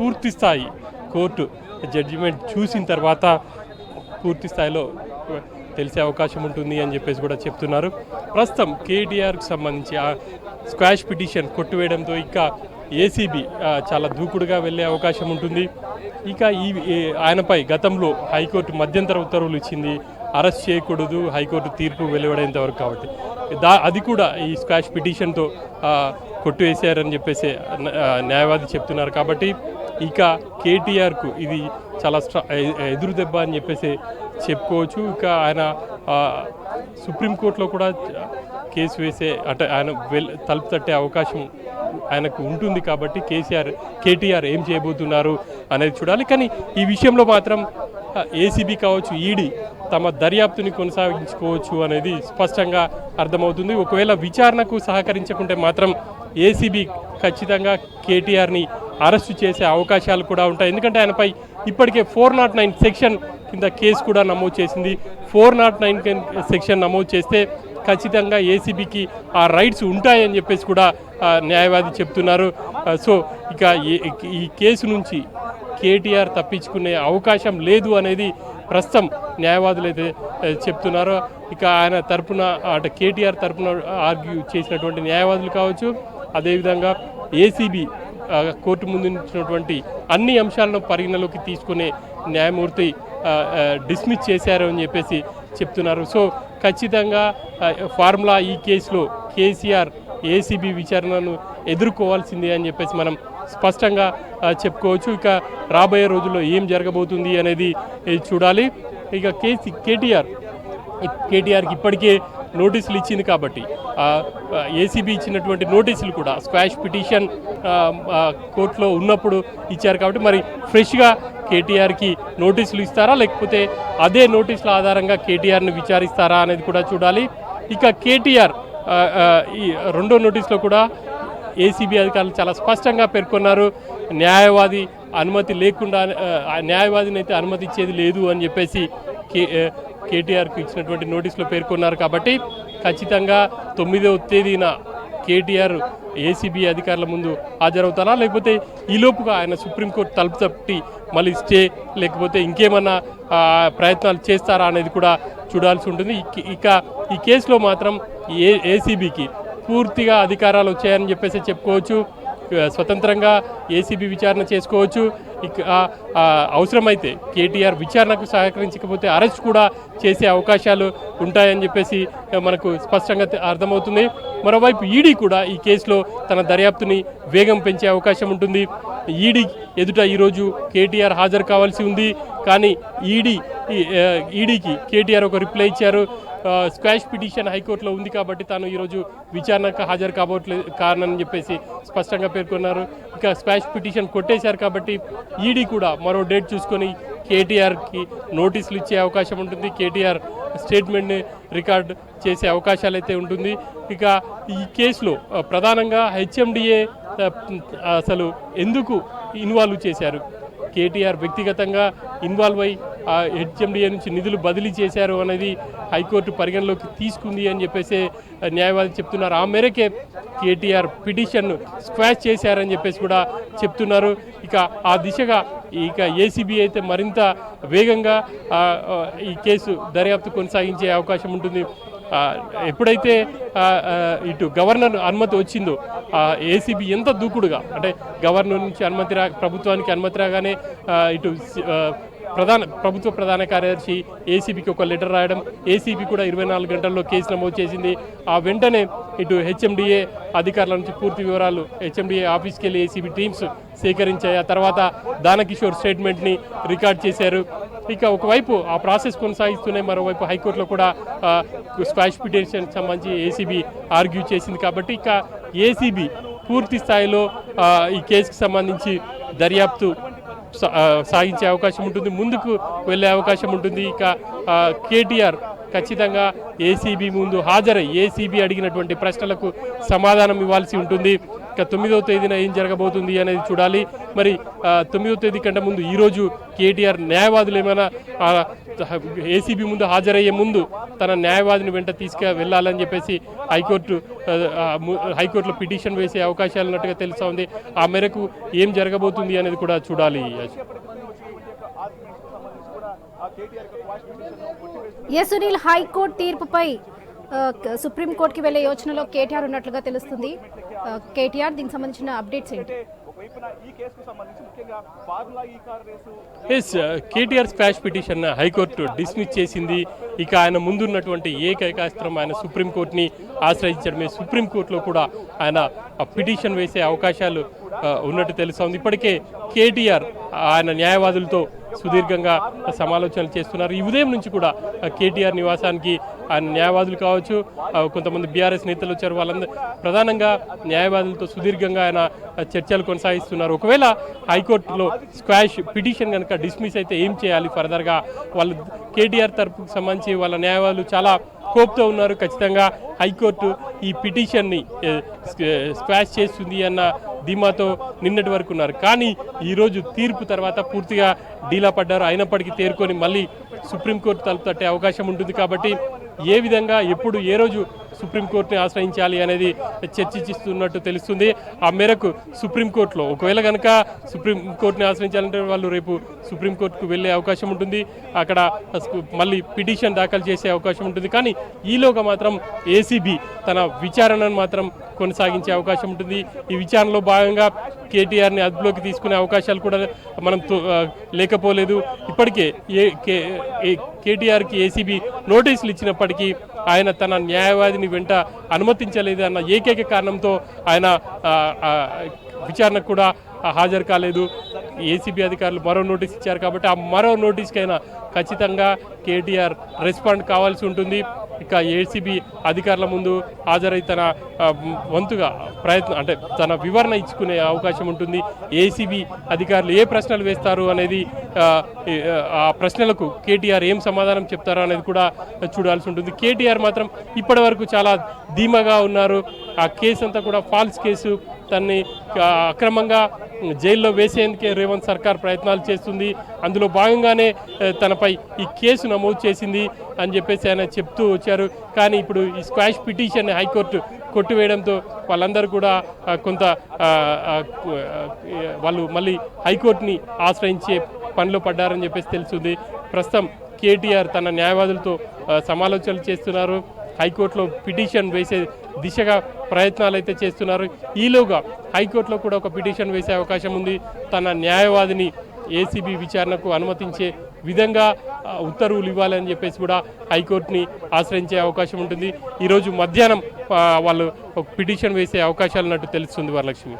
పూర్తి స్థాయి court judgement చూసిన తర్వాత పూర్తి స్థాయిలో తెలిసే అవకాశం ఉంటుంది అని చెప్పేసి కూడా చెప్తున్నారు. ప్రస్తుతం కేటీఆర్కి సంబంధించి ఆ స్క్వాష్ పిటిషన్ కొట్టువేయడంతో ఇంకా ఏసీబీ చాలా దూకుడుగా వెళ్ళే అవకాశం ఉంటుంది. ఇక ఈ ఆయనపై గతంలో హైకోర్టు మధ్యంతర ఉత్తర్వులు ఇచ్చింది. అరెస్ట్ చేయకూడదు హైకోర్టు తీర్పు వెలువడేంత వరకు కాబట్టి. దా అది కూడా ఈ స్క్వాష్ పిటిషన్తో కొట్టువేశారని చెప్పేసి న్యాయవాది చెప్తున్నారు. కాబట్టి ఇక కేటీఆర్కు ఇది చాలా స్ట్రా ఎదురు దెబ్బ అని చెప్పేసి చెప్పుకోవచ్చు. ఇక ఆయన సుప్రీంకోర్టులో కూడా కేసు వేసే అంటే ఆయన వెల్ తలుపు తట్టే అవకాశం ఆయనకు ఉంటుంది కాబట్టి కేసీఆర్ కేటీఆర్ ఏం చేయబోతున్నారు అనేది చూడాలి. కానీ ఈ విషయంలో మాత్రం ఏసీబీ కావచ్చు ఈడీ తమ దర్యాప్తుని కొనసాగించుకోవచ్చు అనేది స్పష్టంగా అర్థమవుతుంది. ఒకవేళ విచారణకు సహకరించకుంటే మాత్రం ఏసీబీ ఖచ్చితంగా కేటీఆర్ని అరెస్టు చేసే అవకాశాలు కూడా ఉంటాయి. ఎందుకంటే ఆయనపై ఇప్పటికే ఫోర్ నాట్ నైన్ సెక్షన్ కింద కేసు కూడా నమోదు చేసింది. ఫోర్ నాట్ నైన్ సెక్షన్ నమోదు చేస్తే ఖచ్చితంగా ఏసీబీకి ఆ రైట్స్ ఉంటాయని చెప్పేసి కూడా న్యాయవాది చెప్తున్నారు. సో ఇక ఈ కేసు నుంచి కేటీఆర్ తప్పించుకునే అవకాశం లేదు అనేది ప్రస్తుతం న్యాయవాదులు అయితే చెప్తున్నారు చెప్తున్నారో. ఇక ఆయన తరపున అటు కేటీఆర్ తరపున ఆర్గ్యూ చేసినటువంటి న్యాయవాదులు కావచ్చు అదేవిధంగా ఏసీబీ కోర్టు ముందు అన్ని అంశాలను పరిగణలోకి తీసుకునే న్యాయమూర్తి డిస్మిస్ చేశారు అని చెప్పేసి చెప్తున్నారు. సో ఖచ్చితంగా ఫార్ములా ఈ కేసులో కేసీఆర్ ఏసీబీ విచారణను ఎదుర్కోవాల్సిందే అని చెప్పేసి మనం స్పష్టంగా చెప్పుకోవచ్చు. ఇక రాబోయే రోజుల్లో ఏం జరగబోతుంది అనేది చూడాలి. ఇక కేసీ కేటీఆర్ కేటీఆర్కి ఇప్పటికే నోటీసులు ఇచ్చింది కాబట్టి ఏసీబీ ఇచ్చినటువంటి నోటీసులు కూడా స్క్వాష్ పిటిషన్ కోర్టులో ఉన్నప్పుడు ఇచ్చారు కాబట్టి మరి ఫ్రెష్గా కేటీఆర్కి నోటీసులు ఇస్తారా? లేకపోతే అదే నోటీసుల ఆధారంగా కేటీఆర్ని విచారిస్తారా అనేది కూడా చూడాలి. ఇక కేటీఆర్ ఈ రెండో నోటీసులో కూడా ఏసీబీ అధికారులు చాలా స్పష్టంగా పేర్కొన్నారు న్యాయవాది అనుమతి లేకుండా న్యాయవాదిని అయితే అనుమతి ఇచ్చేది లేదు అని చెప్పేసి కే కేటీఆర్కు ఇచ్చినటువంటి నోటీసులో పేర్కొన్నారు కాబట్టి ఖచ్చితంగా తొమ్మిదవ తేదీన కేటీఆర్ ఏసీబీ అధికారుల ముందు హాజరవుతారా? లేకపోతే ఈలోపుగా ఆయన సుప్రీంకోర్టు తలుపు తప్పి మళ్ళీ స్టే లేకపోతే ఇంకేమన్నా ప్రయత్నాలు చేస్తారా అనేది కూడా చూడాల్సి ఉంటుంది. ఇక- ఈ కేసులో మాత్రం ఏ ఏసీబీకి పూర్తిగా అధికారాలు వచ్చాయని చెప్పేసి చెప్పుకోవచ్చు. స్వతంత్రంగా ఏసీబీ విచారణ చేసుకోవచ్చు. అవసరమైతే కేటీఆర్ విచారణకు సహకరించకపోతే అరెస్ట్ కూడా చేసే అవకాశాలు ఉంటాయని చెప్పేసి మనకు స్పష్టంగా అర్థమవుతుంది. మరోవైపు ఈడీ కూడా ఈ కేసులో తన దర్యాప్తుని వేగం పెంచే అవకాశం ఉంటుంది. ఈడీ ఎదుట ఈరోజు కేటీఆర్ హాజరు కావాల్సి ఉంది. కానీ ఈడీ ఈడీకి కేటీఆర్ ఒక రిప్లై ఇచ్చారు. స్క్వాష్ పిటిషన్ హైకోర్టులో ఉంది కాబట్టి తాను ఈరోజు విచారణకు హాజరు కాబోట్లేదు కారణం అని చెప్పేసి స్పష్టంగా పేర్కొన్నారు. ఇక స్క్వాష్ పిటిషన్ కొట్టేశారు కాబట్టి ఈడీ కూడా మరో డేట్ చూసుకొని కేటీఆర్కి నోటీసులు ఇచ్చే అవకాశం ఉంటుంది. కేటీఆర్ స్టేట్మెంట్ని రికార్డ్ చేసే అవకాశాలు అయితే ఉంటుంది. ఇక ఈ కేసులో ప్రధానంగా హెచ్ఎండిఏ అసలు ఎందుకు ఇన్వాల్వ్ చేశారు? కేటీఆర్ వ్యక్తిగతంగా ఇన్వాల్వ్ అయి ఆ హెచ్ఎండిఏ నుంచి నిధులు బదిలీ చేశారు అనేది హైకోర్టు పరిగణలోకి తీసుకుంది అని చెప్పేసి న్యాయవాది చెప్తున్నారు. ఆ మేరకే కేటీఆర్ పిటిషన్ స్క్వాష్ చేశారని చెప్పేసి కూడా చెప్తున్నారు. ఇక ఆ దిశగా ఇక ఏసీబీ అయితే మరింత వేగంగా ఈ కేసు దర్యాప్తు కొనసాగించే అవకాశం ఉంటుంది. ఎప్పుడైతే ఇటు గవర్నర్ అనుమతి వచ్చిందో ఏసీబీ ఎంత దూకుడుగా అంటే గవర్నర్ నుంచి అనుమతి రా ప్రభుత్వానికి అనుమతి రాగానే ఇటు ప్రధాన ప్రభుత్వ ప్రధాన కార్యదర్శి ఏసీబీకి ఒక లెటర్ రాయడం ఏసీబీ కూడా ఇరవై నాలుగు గంటల్లో కేసు నమోదు చేసింది. ఆ వెంటనే ఇటు హెచ్ఎండిఏ అధికారుల నుంచి పూర్తి వివరాలు హెచ్ఎండిఏ ఆఫీస్కి వెళ్ళి ఏసీబీ టీమ్స్ సేకరించాయి. ఆ తర్వాత దానకిషోర్ స్టేట్మెంట్ని రికార్డ్ చేశారు. ఇక ఒకవైపు ఆ ప్రాసెస్ కొనసాగిస్తూనే మరోవైపు హైకోర్టులో కూడా స్క్వాష్ పిటిషన్ సంబంధించి ఏసీబీ ఆర్గ్యూ చేసింది కాబట్టి ఇక ఏసీబీ పూర్తి స్థాయిలో ఈ కేసుకు సంబంధించి దర్యాప్తు సాగించే అవకాశం ఉంటుంది ముందుకు వెళ్ళే అవకాశం ఉంటుంది. ఇక కేటీఆర్ ఖచ్చితంగా ఏసీబీ ముందు హాజరై ఏసీబీ అడిగినటువంటి ప్రశ్నలకు సమాధానం ఇవ్వాల్సి ఉంటుంది. ఇక తొమ్మిదవ తేదీన ఏం జరగబోతుంది అనేది చూడాలి. మరి తొమ్మిదవ తేదీ కంటే ముందు ఈరోజు కేటీఆర్ న్యాయవాదులు ఏమైనా ఏసీబీ ముందు హాజరయ్యే ముందు తన న్యాయవాదిని వెంట తీసుకు వెళ్ళాలని చెప్పేసి హైకోర్టు హైకోర్టులో పిటిషన్ వేసే అవకాశాలు ఉన్నట్టుగా తెలుస్తూ ఉంది. ఆ మేరకు ఏం జరగబోతుంది అనేది కూడా చూడాలి. ఎస్ సునీల్ హైకోర్టు తీర్పుపై సుప్రీంకోర్టుకి వెళ్ళే యోచనలో కేటీఆర్ ఉన్నట్లుగా తెలుస్తుంది. కేటీఆర్ దీనికి సంబంధించిన అప్డేట్స్ ఏంటి? ఒకవైపున ఈ కేసుకు సంబంధించి ముఖ్యంగా formula E car race S KTR squash petition high court dismiss చేసింది. ఇక ఆయన ముందున్నటువంటి ఏకైకాస్త్రం ఆయన సుప్రీంకోర్టుని ఆశ్రయించడమే. సుప్రీంకోర్టులో కూడా ఆయన పిటిషన్ వేసే అవకాశాలు ఉన్నట్టు తెలుస్తోంది. ఇప్పటికే కేటీఆర్ ఆయన న్యాయవాదులతో సుదీర్ఘంగా సమాలోచనలు చేస్తున్నారు. ఈ ఉదయం నుంచి కూడా కేటీఆర్ నివాసానికి న్యాయవాదులు కావచ్చు కొంతమంది బీఆర్ఎస్ నేతలు వచ్చారు. వాళ్ళందరూ ప్రధానంగా న్యాయవాదులతో సుదీర్ఘంగా ఆయన చర్చలు కొనసాగిస్తున్నారు. ఒకవేళ హైకోర్టులో స్క్వాష్ పిటిషన్ కనుక డిస్మిస్ అయితే ఏం చేయాలి ఫర్దర్గా? వాళ్ళు కేటీఆర్ తరపుకు సంబంధించి వాళ్ళ న్యాయవాదులు చాలా కోప్తో ఉన్నారు. ఖచ్చితంగా హైకోర్టు ఈ పిటిషన్ని స్క్వాష్ చేస్తుంది అన్న ధీమాతో నిన్నటి వరకు ఉన్నారు. కానీ ఈరోజు తీర్పు తర్వాత పూర్తిగా డీలా పడ్డారు. అయినప్పటికీ తేరుకొని మళ్ళీ సుప్రీంకోర్టు తలుపు తట్టే అవకాశం ఉంటుంది కాబట్టి ఏ విధంగా ఎప్పుడు ఏ రోజు సుప్రీంకోర్టుని ఆశ్రయించాలి అనేది చర్చించిస్తున్నట్టు తెలుస్తుంది. ఆ మేరకు సుప్రీంకోర్టులో ఒకవేళ కనుక సుప్రీంకోర్టుని ఆశ్రయించాలంటే వాళ్ళు రేపు సుప్రీంకోర్టుకు వెళ్ళే అవకాశం ఉంటుంది. అక్కడ మళ్ళీ పిటిషన్ దాఖలు చేసే అవకాశం ఉంటుంది. కానీ ఈలోగా మాత్రం ఏసీబీ తన విచారణను మాత్రం కొనసాగించే అవకాశం ఉంటుంది. ఈ విచారణలో భాగంగా కేటీఆర్ని అదుపులోకి తీసుకునే అవకాశాలు కూడా మనం తో- లేకపోలేదు. ఇప్పటికే ఏ కే ఏ- కేటీఆర్కి ఏసీబీ నోటీసులు ఇచ్చినప్పటికీ ఆయన తన న్యాయవాదిని వెంట అనుమతించలేదు అన్న ఏకైక కారణంతో ఆయన విచారణకు కూడా హాజరు కాలేదు. ఏసీబీ అధికారులు మరో నోటీస్ ఇచ్చారు కాబట్టి ఆ మరో నోటీస్కైనా ఖచ్చితంగా కేటీఆర్ రెస్పాండ్ కావాల్సి ఉంటుంది. ఇక ఏసీబీ అధికారుల ముందు హాజరై తన వంతుగా ప్రయత్నం అంటే తన వివరణ ఇచ్చుకునే అవకాశం ఉంటుంది. ఏసీబీ అధికారులు ఏ ప్రశ్నలు వేస్తారు అనేది ఆ, ఆ ప్రశ్నలకు కేటీఆర్ ఏం సమాధానం చెప్తారో అనేది కూడా చూడాల్సి ఉంటుంది. కేటీఆర్ మాత్రం ఇప్పటి వరకు చాలా ధీమాగా ఉన్నారు. ఆ కేసు అంతా కూడా ఫాల్స్ కేసు తన్ని అక్రమంగా జైల్లో వేసేందుకే రేవంత్ సర్కార్ ప్రయత్నాలు చేస్తుంది. అందులో భాగంగానే తనపై ఈ కేసు నమోదు చేసింది అని చెప్పేసి ఆయన చెప్తూ వచ్చారు. కానీ ఇప్పుడు ఈ స్క్వాష్ పిటిషన్ హైకోర్టు కొట్టివేయడంతో వాళ్ళందరూ కూడా కొంత వాళ్ళు మళ్ళీ హైకోర్టుని ఆశ్రయించే పనిలో పడ్డారని చెప్పేసి తెలుస్తుంది. ప్రస్తుతం కేటీఆర్ తన న్యాయవాదులతో సమాలోచనలు చేస్తున్నారు. హైకోర్టులో పిటిషన్ వేసే దిశగా ప్రయత్నాలు అయితే చేస్తున్నారు. ఈలోగా హైకోర్టులో కూడా ఒక పిటిషన్ వేసే అవకాశం ఉంది. తన న్యాయవాదిని ఏసీబీ విచారణకు అనుమతించే విధంగా ఉత్తర్వులు ఇవ్వాలని చెప్పేసి కూడా హైకోర్టుని ఆశ్రయించే అవకాశం ఉంటుంది. ఈరోజు మధ్యాహ్నం వాళ్ళు ఒక పిటిషన్ వేసే అవకాశాలు ఉన్నట్టు తెలుస్తుంది వరలక్ష్మి.